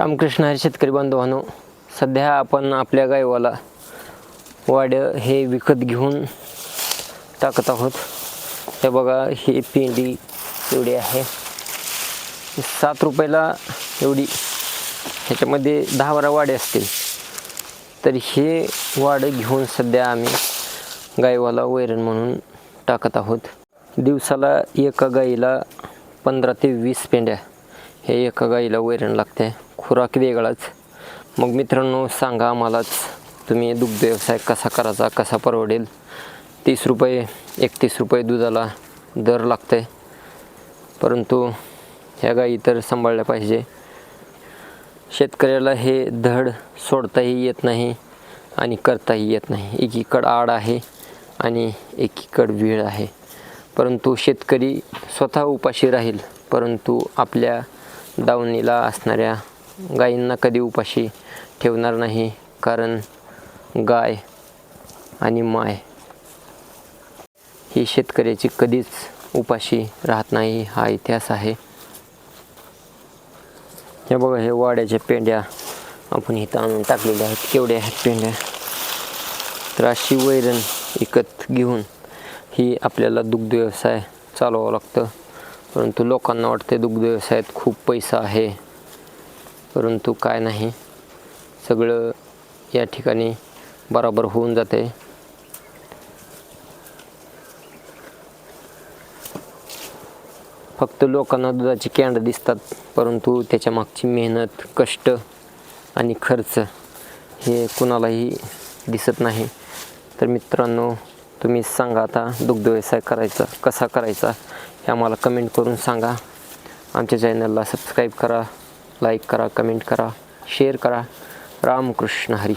रामकृष्ण हरी शेतकरी बांधवांनो सध्या आपण आपल्या गायवाला वाड्या हे विकत घेऊन टाकत आहोत. हे बघा ही पेंडी एवढी आहे. सात रुपयाला एवढी ह्याच्यामध्ये दहा बारा वाडे असतील. तर हे वाडं घेऊन सध्या आम्ही गायवाला वैरण म्हणून टाकत आहोत. दिवसाला एका गाईला पंधरा ते वीस पेंड्या हे एका गाईला वैरण लागते खुराक वेगळाच. मग मित्रांनो सांगा आम्हालाच तुम्ही दुग्ध व्यवसाय कसा करायचा कसा परवडेल? तीस रुपये एकतीस रुपये दुधाला दर लागते परंतु ह्या गाई तर सांभाळल्या पाहिजे. शेतकऱ्याला हे धड सोडताही येत नाही आणि करताही येत नाही. एकीकडं आड आहे आणि एकीकडं वेळ आहे. परंतु शेतकरी स्वतः उपाशी राहील परंतु आपल्या दावणीला असणाऱ्या गायींना कधी उपाशी ठेवणार नाही कारण गाय आणि माय ही शेतकऱ्याची कधीच उपाशी राहत नाही हा इतिहास आहे. हे बघा हे वाड्याच्या पेंड्या आपण इथं आणून टाकलेल्या आहेत. केवढ्या आहेत पेंड्या तर अशी वैरण विकत घेऊन ही आपल्याला दुग्ध व्यवसाय चालवावं लागतं. परंतु लोकांना वाटते दुग्ध व्यवसायात खूप पैसा आहे. परंतु काय नाही. सगळं या ठिकाणी बरोबर होऊन जाते. फक्त लोकांना दुधाची कॅन्ड दिसतात परंतु त्याच्या मागची मेहनत कष्ट आणि खर्च हे कुणालाही दिसत नाही. तर मित्रांनो तुम्ही सांगा आता दुग्ध व्यवसाय करायचा कसा करायचा हे आम्हाला कमेंट करून सांगा. आमच्या चॅनलला सबस्क्राईब करा. लाईक करा कमेंट करा शेअर करा. रामकृष्ण हरी.